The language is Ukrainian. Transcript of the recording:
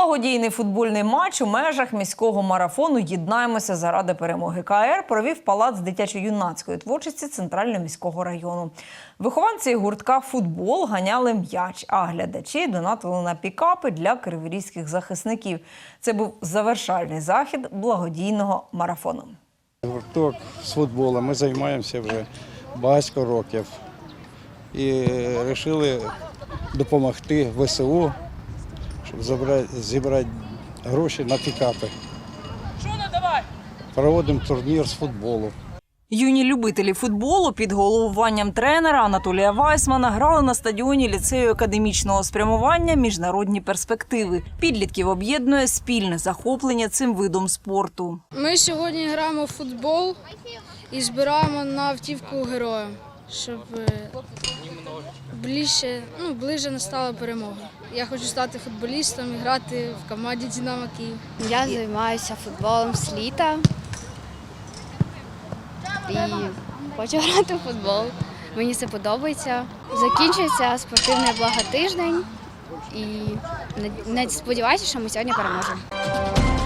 Благодійний футбольний матч у межах міського марафону Єднаємося заради перемоги КР провів палац дитячо-юнацької творчості центрального міського району. Вихованці гуртка футбол ганяли м'яч, а глядачі донатили на пікапи для криворізьких захисників. Це був завершальний захід благодійного марафону. Гурток з футболом ми займаємося вже багато років і вирішили допомогти ВСУ, щоб забрати, зібрати гроші на пікапи. Проводимо турнір з футболу. Юні любителі футболу під головуванням тренера Анатолія Вайсмана грали на стадіоні ліцею академічного спрямування міжнародні перспективи. Підлітків об'єднує спільне захоплення цим видом спорту. Ми сьогодні граємо в футбол і збираємо на автівку героя, щоб е, ближче, ну, ближче настала перемога. Я хочу стати футболістом і грати в команді Динамо Київ. Я займаюся футболом з літа і хочу грати в футбол. Мені це подобається. Закінчується спортивний благотиждень і сподіваюся, що ми сьогодні переможемо.